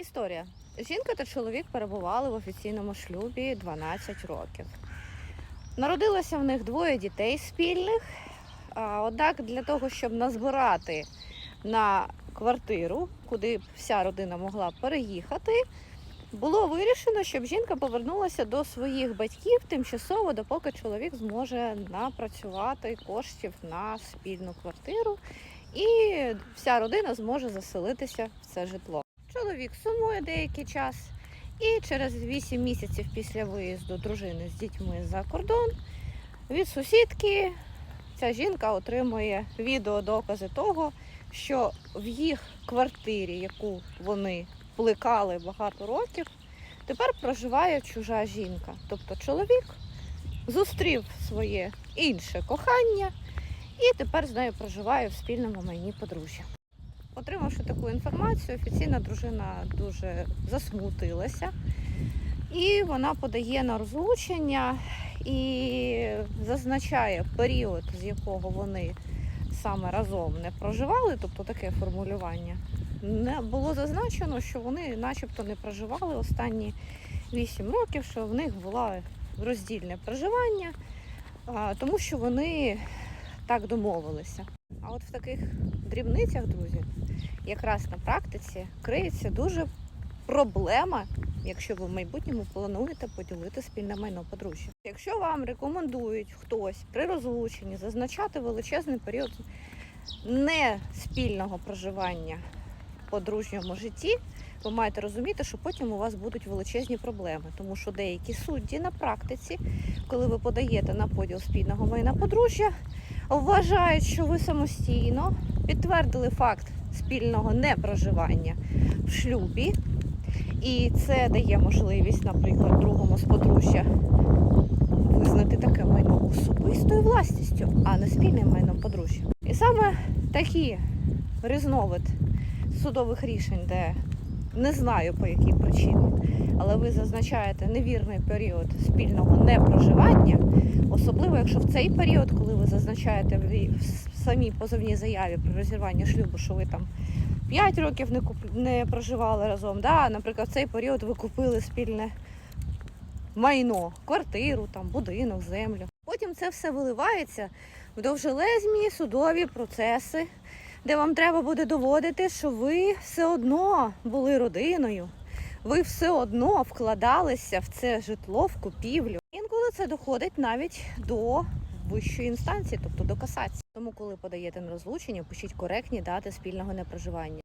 Історія. Жінка та чоловік перебували в офіційному шлюбі 12 років. Народилося в них двоє дітей спільних. Однак для того, щоб назбирати на квартиру, куди вся родина могла переїхати, було вирішено, щоб жінка повернулася до своїх батьків тимчасово, допоки чоловік зможе напрацювати коштів на спільну квартиру, і вся родина зможе заселитися в це житло. Чоловік сумує деякий час, і через 8 місяців після виїзду дружини з дітьми за кордон від сусідки ця жінка отримує відеодокази того, що в їх квартирі, яку вони плекали багато років, тепер проживає чужа жінка. Тобто чоловік зустрів своє інше кохання і тепер з нею проживає в спільному майні подружжя. Отримавши таку інформацію, офіційна дружина дуже засмутилася. І вона подає на розлучення і зазначає період, з якого вони саме разом не проживали, тобто таке формулювання. Не було зазначено, що вони начебто не проживали останні 8 років, що в них було роздільне проживання, тому що вони так домовилися. А от в таких дрібницях, друзі, якраз на практиці криється дуже проблема, якщо ви в майбутньому плануєте поділити спільне майно подружжя. Якщо вам рекомендують хтось при розлученні зазначати величезний період не спільного проживання в подружньому житті, ви маєте розуміти, що потім у вас будуть величезні проблеми, тому що деякі судді на практиці, коли ви подаєте на поділ спільного майна подружжя, вважають, що ви самостійно підтвердили факт спільного непроживання в шлюбі, і це дає можливість, наприклад, другому з подружжя визнати таке майно особистою власністю, а не спільним майном подружжя. І саме такі різновид судових рішень, де не знаю по якій причині, але ви зазначаєте невірний період спільного непроживання, особливо якщо в цей період, коли ви зазначаєте в самій позовній заяві про розірвання шлюбу, що ви там 5 років не куп... не проживали разом. Да? Наприклад, в цей період ви купили спільне майно, квартиру, там, будинок, землю. Потім це все виливається в довжелезні судові процеси, де вам треба буде доводити, що ви все одно були родиною, ви все одно вкладалися в це житло, в купівлю. Інколи це доходить навіть до вищої інстанції, тобто до касації. Тому, коли подаєте на розлучення, пишіть коректні дати спільного непроживання.